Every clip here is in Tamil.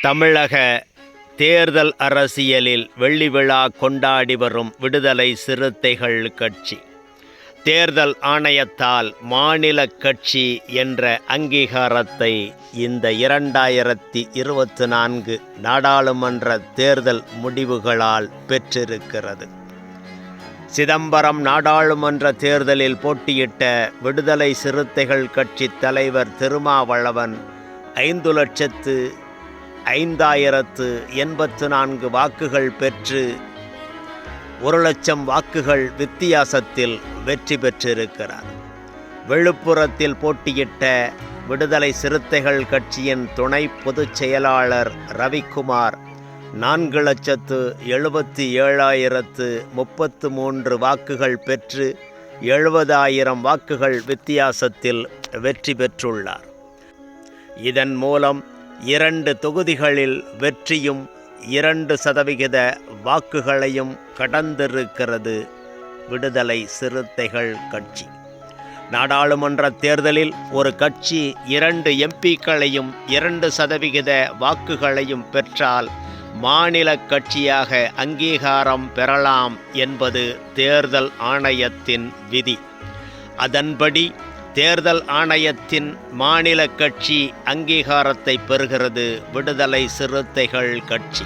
தமிழக தேர்தல் அரசியலில் வெள்ளி விழா கொண்டாடி வரும் விடுதலை சிறுத்தைகள் கட்சி. தேர்தல் ஆணையத்தால் மாநில கட்சி என்ற அங்கீகாரத்தை இந்த இரண்டாயிரத்தி இருபத்தி நான்கு நாடாளுமன்ற தேர்தல் முடிவுகளால் பெற்றிருக்கிறது. சிதம்பரம் நாடாளுமன்ற தேர்தலில் போட்டியிட்ட விடுதலை சிறுத்தைகள் கட்சி தலைவர் திருமாவளவன் ஐந்து லட்சத்து ஐந்தாயிரத்து எண்பத்து நான்கு வாக்குகள் பெற்று ஒரு லட்சம் வாக்குகள் வித்தியாசத்தில் வெற்றி பெற்றிருக்கிறார். விழுப்புரத்தில் போட்டியிட்ட விடுதலை சிறுத்தைகள் கட்சியின் துணை பொதுச் செயலாளர் ரவிக்குமார் நான்கு லட்சத்து எழுபத்தி ஏழாயிரத்து முப்பத்து மூன்று வாக்குகள் பெற்று எழுபதாயிரம் வாக்குகள் வித்தியாசத்தில் வெற்றி பெற்றுள்ளார். இதன் மூலம் இரண்டு தொகுதிகளில் வெற்றியும் இரண்டு சதவிகித வாக்குகளையும் கடந்திருக்கிறது விடுதலை சிறுத்தைகள் கட்சி. நாடாளுமன்ற தேர்தலில் ஒரு கட்சி இரண்டு எம்பிக்களையும் இரண்டு சதவிகித வாக்குகளையும் பெற்றால் மாநில கட்சியாக அங்கீகாரம் பெறலாம் என்பது தேர்தல் ஆணையத்தின் விதி. அதன்படி தேர்தல் ஆணையத்தின் மாநில கட்சி அங்கீகாரத்தை பெறுகிறது விடுதலை சிறுத்தைகள் கட்சி.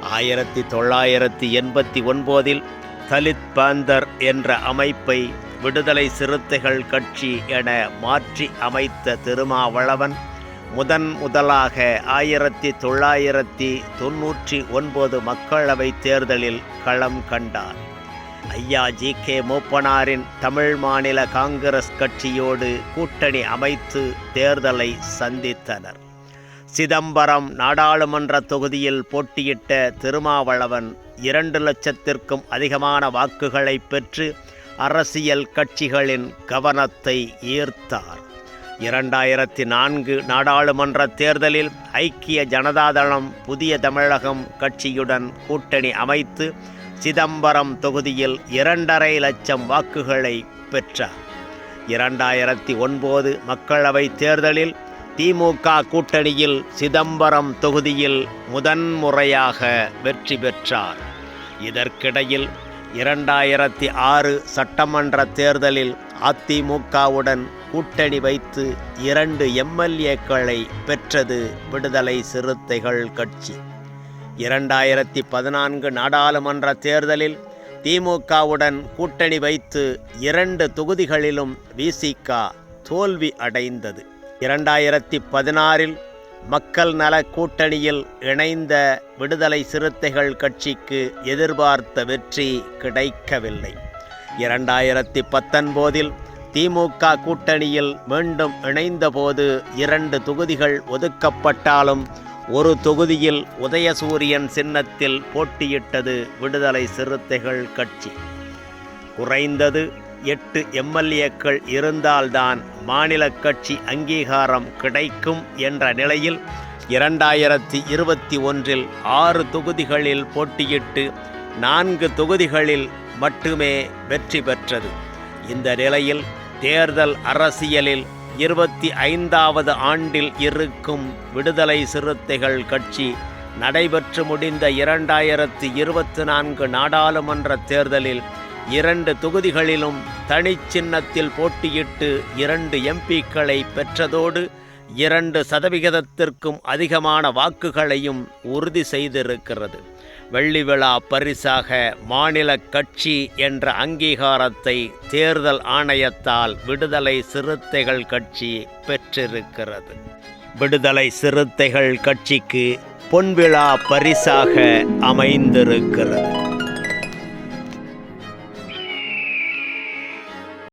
ஆயிரத்தி தொள்ளாயிரத்தி எண்பத்தி ஒன்பதில் தலித் பாந்தர் என்ற அமைப்பை விடுதலை சிறுத்தைகள் கட்சி என மாற்றி அமைத்த திருமாவளவன் முதன் முதலாக ஆயிரத்தி தொள்ளாயிரத்தி தொன்னூற்றி ஒன்பது மக்களவைத் தேர்தலில் களம் கண்டார். ஐயா ஜி கே மூப்பனாரின் தமிழ் மாநில காங்கிரஸ் கட்சியோடு கூட்டணி அமைத்து தேர்தலை சந்தித்தனர். சிதம்பரம் நாடாளுமன்ற தொகுதியில் போட்டியிட்ட திருமாவளவன் இரண்டு லட்சத்திற்கும் அதிகமான வாக்குகளை பெற்று அரசியல் கட்சிகளின் கவனத்தை ஈர்த்தார். இரண்டாயிரத்தி நான்கு நாடாளுமன்ற தேர்தலில் ஐக்கிய ஜனதாதளம் புதிய தமிழகம் கட்சியுடன் கூட்டணி அமைத்து சிதம்பரம் தொகுதியில் இரண்டரை லட்சம் வாக்குகளை பெற்றார். இரண்டாயிரத்தி ஒன்பது மக்களவை தேர்தலில் திமுக கூட்டணியில் சிதம்பரம் தொகுதியில் முதன்முறையாக வெற்றி பெற்றார். இதற்கிடையில் இரண்டாயிரத்தி ஆறு சட்டமன்ற தேர்தலில் அதிமுகவுடன் கூட்டணி வைத்து இரண்டு எம்எல்ஏக்களை பெற்றது விடுதலை சிறுத்தைகள் கட்சி. இரண்டாயிரத்தி பதினான்கு நாடாளுமன்ற தேர்தலில் திமுகவுடன் கூட்டணி வைத்து இரண்டு தொகுதிகளிலும் விசிக தோல்வி அடைந்தது. இரண்டாயிரத்தி பதினாறில் மக்கள் நல கூட்டணியில் இணைந்த விடுதலை சிறுத்தைகள் கட்சிக்கு எதிர்பார்த்த வெற்றி கிடைக்கவில்லை. இரண்டாயிரத்தி பத்தொன்பதில் திமுக கூட்டணியில் மீண்டும் இணைந்தபோது இரண்டு தொகுதிகள் ஒதுக்கப்பட்டாலும் ஒரு தொகுதியில் உதயசூரியன் சின்னத்தில் போட்டியிட்டது விடுதலை சிறுத்தைகள் கட்சி. குறைந்தது எட்டு எம்எல்ஏக்கள் இருந்தால்தான் மாநில கட்சி அங்கீகாரம் கிடைக்கும் என்ற நிலையில் இரண்டாயிரத்தி இருபத்தி ஒன்றில் ஆறு தொகுதிகளில் போட்டியிட்டு நான்கு தொகுதிகளில் மட்டுமே வெற்றி பெற்றது. இந்த நிலையில் தேர்தல் அரசியலில் இருபத்தி ஐந்தாவது ஆண்டில் இருக்கும் விடுதலை சிறுத்தைகள் கட்சி நடைபெற்று முடிந்த இரண்டாயிரத்தி இருபத்தி நான்கு நாடாளுமன்ற தேர்தலில் இரண்டு தொகுதிகளிலும் தனிச்சின்னத்தில் போட்டியிட்டு இரண்டு எம்பிக்களை பெற்றதோடு இரண்டு சதவிகிதத்திற்கும் அதிகமான வாக்குகளையும் உறுதி செய்திருக்கிறது. வெள்ளி விழா பரிசாக மாநில கட்சி என்ற அங்கீகாரத்தை தேர்தல் ஆணையத்தால் விடுதலை சிறுத்தைகள் கட்சி பெற்றிருக்கிறது. விடுதலை சிறுத்தைகள் கட்சிக்கு பொன்விழா பரிசாக அமைந்திருக்கிறது.